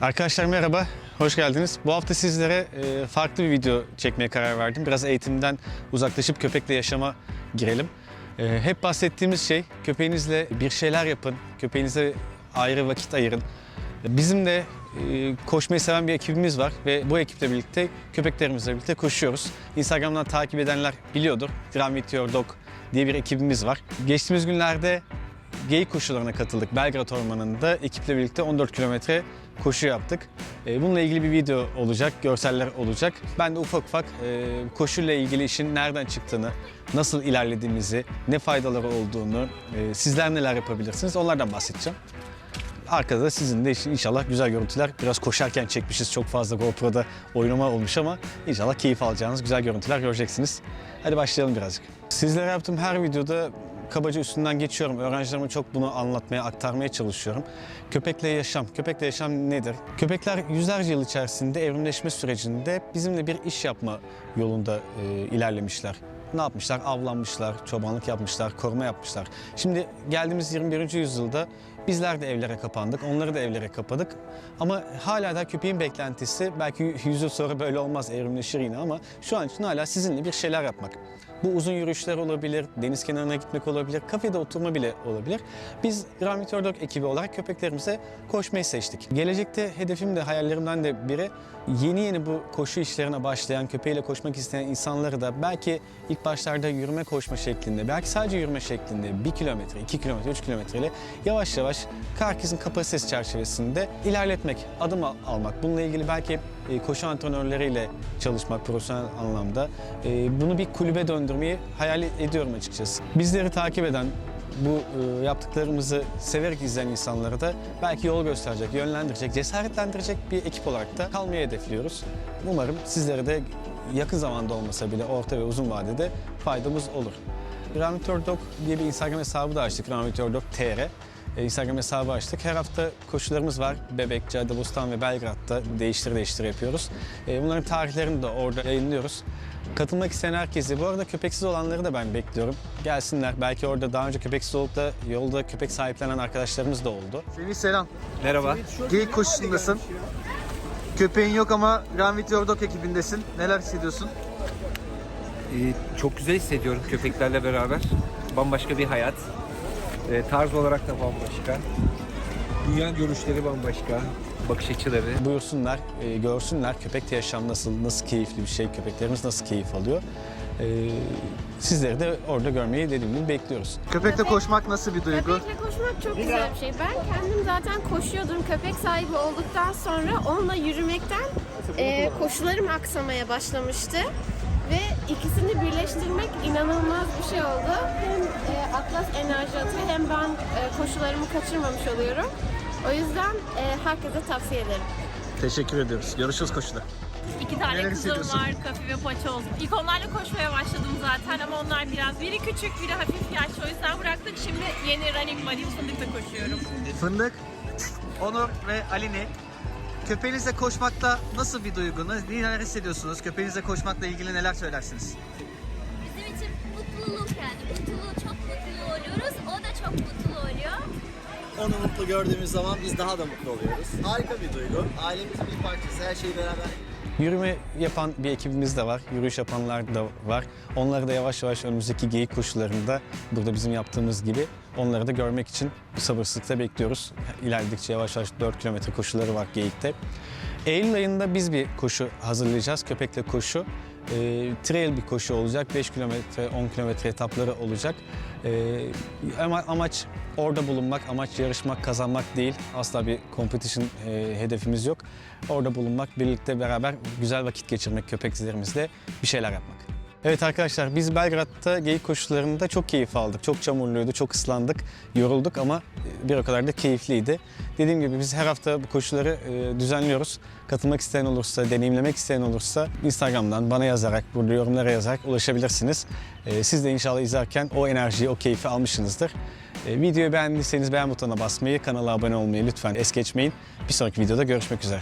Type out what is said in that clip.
Arkadaşlar merhaba, hoş geldiniz. Bu hafta sizlere e, farklı bir video çekmeye karar verdim. Biraz eğitimden uzaklaşıp köpekle yaşama girelim. E, hep bahsettiğimiz şey köpeğinizle bir şeyler yapın, köpeğinize ayrı vakit ayırın. Bizim de e, koşmayı seven bir ekibimiz var ve bu ekiple birlikte köpeklerimizle birlikte koşuyoruz. Instagram'dan takip edenler biliyordur. Run With Your Dog diye bir ekibimiz var. Geçtiğimiz günlerde geyik koşularına katıldık. Belgrad Ormanı'nda ekiple birlikte 14 kilometre koşu yaptık. E, Bununla ilgili bir video olacak, görseller olacak. Ben de ufak ufak e, koşuyla ilgili işin nereden çıktığını, nasıl ilerlediğimizi, ne faydaları olduğunu, e, sizler neler yapabilirsiniz onlardan bahsedeceğim. Arkada da sizin de inşallah güzel görüntüler. Biraz koşarken çekmişiz çok fazla GoPro'da oynama olmuş ama inşallah keyif alacağınız güzel görüntüler göreceksiniz. Hadi başlayalım birazcık. Sizlere yaptığım her videoda kabaca üstünden geçiyorum. Öğrencilerime çok bunu anlatmaya, aktarmaya çalışıyorum. Köpekle yaşam. Köpekle yaşam nedir? Köpekler yüzlerce yıl içerisinde evrimleşme sürecinde bizimle bir iş yapma yolunda e, ilerlemişler. Ne yapmışlar? Avlanmışlar, çobanlık yapmışlar, koruma yapmışlar. Şimdi geldiğimiz 21. yüzyılda bizler de evlere kapandık, onları da evlere kapadık. Ama hala da köpeğin beklentisi belki 100 yıl sonra böyle olmaz, evrimleşir yine ama şu an için hala sizinle bir şeyler yapmak. Bu uzun yürüyüşler olabilir, deniz kenarına gitmek olabilir, kafede oturma bile olabilir. Biz Granit Dog ekibi olarak köpeklerimize koşmayı seçtik. Gelecekte hedefim de hayallerimden de biri yeni yeni bu koşu işlerine başlayan, köpeğiyle koşmak isteyen insanları da belki ilk başlarda yürüme koşma şeklinde, belki sadece yürüme şeklinde 1 kilometre, 2 kilometre, 3 kilometreyle yavaş yavaş herkesin kapasitesi çerçevesinde ilerletmek, adım al- almak. Bununla ilgili belki e, koşu antrenörleriyle çalışmak profesyonel anlamda. E, Bunu bir kulübe döndürmeyi hayal ediyorum açıkçası. Bizleri takip eden, bu e, yaptıklarımızı severek izleyen insanlara da belki yol gösterecek, yönlendirecek, cesaretlendirecek bir ekip olarak da kalmayı hedefliyoruz. Umarım sizlere de yakın zamanda olmasa bile orta ve uzun vadede faydamız olur. Ramitör Dog diye bir Instagram hesabı da açtık. Ramitör Dog. E, Instagram hesabı açtık. Her hafta koşularımız var. Bebek, Caddebostan ve Belgrad'da değiştir değiştir yapıyoruz. E, Bunların tarihlerini de orada yayınlıyoruz. Katılmak isteyen herkesi, bu arada köpeksiz olanları da ben bekliyorum. Gelsinler. Belki orada daha önce köpeksiz olup da yolda köpek sahiplenen arkadaşlarımız da oldu. Semih selam. Merhaba. Geyik koşusundasın. Köpeğin yok ama Run With Your Dog ekibindesin. Neler hissediyorsun? Ee, çok güzel hissediyorum köpeklerle beraber. Bambaşka bir hayat. Ee, tarz olarak da bambaşka. Dünya görüşleri bambaşka. Bakış açıları. Buyursunlar, e, görsünler köpekte yaşam nasıl, nasıl keyifli bir şey, köpeklerimiz nasıl keyif alıyor. E, sizleri de orada görmeyi dediğim gibi bekliyoruz. Köpekle koşmak nasıl bir duygu? Köpekle koşmak çok güzel bir şey. Ben kendim zaten koşuyordum. Köpek sahibi olduktan sonra onunla yürümekten e, koşularım aksamaya başlamıştı. Ve ikisini birleştirmek inanılmaz bir şey oldu. Hem e, Atlas enerji atıyor hem ben e, koşularımı kaçırmamış oluyorum. O yüzden e, herkese tavsiye ederim. Teşekkür ediyoruz. Görüşürüz koşuda. İki tane Neler kızım hissediyorsun? var, Kafi ve Paçoz. İlk onlarla koşmaya başladım zaten ama onlar biraz, biri küçük, biri hafif yaşlı. O yüzden bıraktık. Şimdi yeni Running Buddy Fındık'ta koşuyorum. Fındık, Onur ve Alini. Köpeğinizle koşmakta nasıl bir duygu? Neler hissediyorsunuz? Köpeğinizle koşmakla ilgili neler söylersiniz? Bizim için mutluluk yani. Mutluluğu çok mutlu oluyoruz. O da çok mutlu oluyor. Onu mutlu gördüğümüz zaman biz daha da mutlu oluyoruz. Harika bir duygu. Ailemizin bir parçası. Her şeyi beraber Yürüme yapan bir ekibimiz de var, yürüyüş yapanlar da var. Onları da yavaş yavaş önümüzdeki geyik koşularında burada bizim yaptığımız gibi onları da görmek için sabırsızlıkla bekliyoruz. İlerledikçe yavaş yavaş 4 kilometre koşuları var geyikte. Eylül ayında biz bir koşu hazırlayacağız, köpekle koşu. Ee, trail bir koşu olacak, 5 kilometre, 10 kilometre etapları olacak. Ee, ama amaç orada bulunmak, amaç yarışmak, kazanmak değil. Asla bir competition e, hedefimiz yok. Orada bulunmak, birlikte beraber güzel vakit geçirmek köpeklerimizle bir şeyler yapmak. Evet arkadaşlar biz Belgrad'da geyik koşularında çok keyif aldık. Çok çamurluydu, çok ıslandık, yorulduk ama bir o kadar da keyifliydi. Dediğim gibi biz her hafta bu koşuları e, düzenliyoruz. Katılmak isteyen olursa, deneyimlemek isteyen olursa Instagram'dan bana yazarak, burada yorumlara yazarak ulaşabilirsiniz. E, siz de inşallah izlerken o enerjiyi, o keyfi almışsınızdır. E, videoyu beğendiyseniz beğen butonuna basmayı, kanala abone olmayı lütfen es geçmeyin. Bir sonraki videoda görüşmek üzere.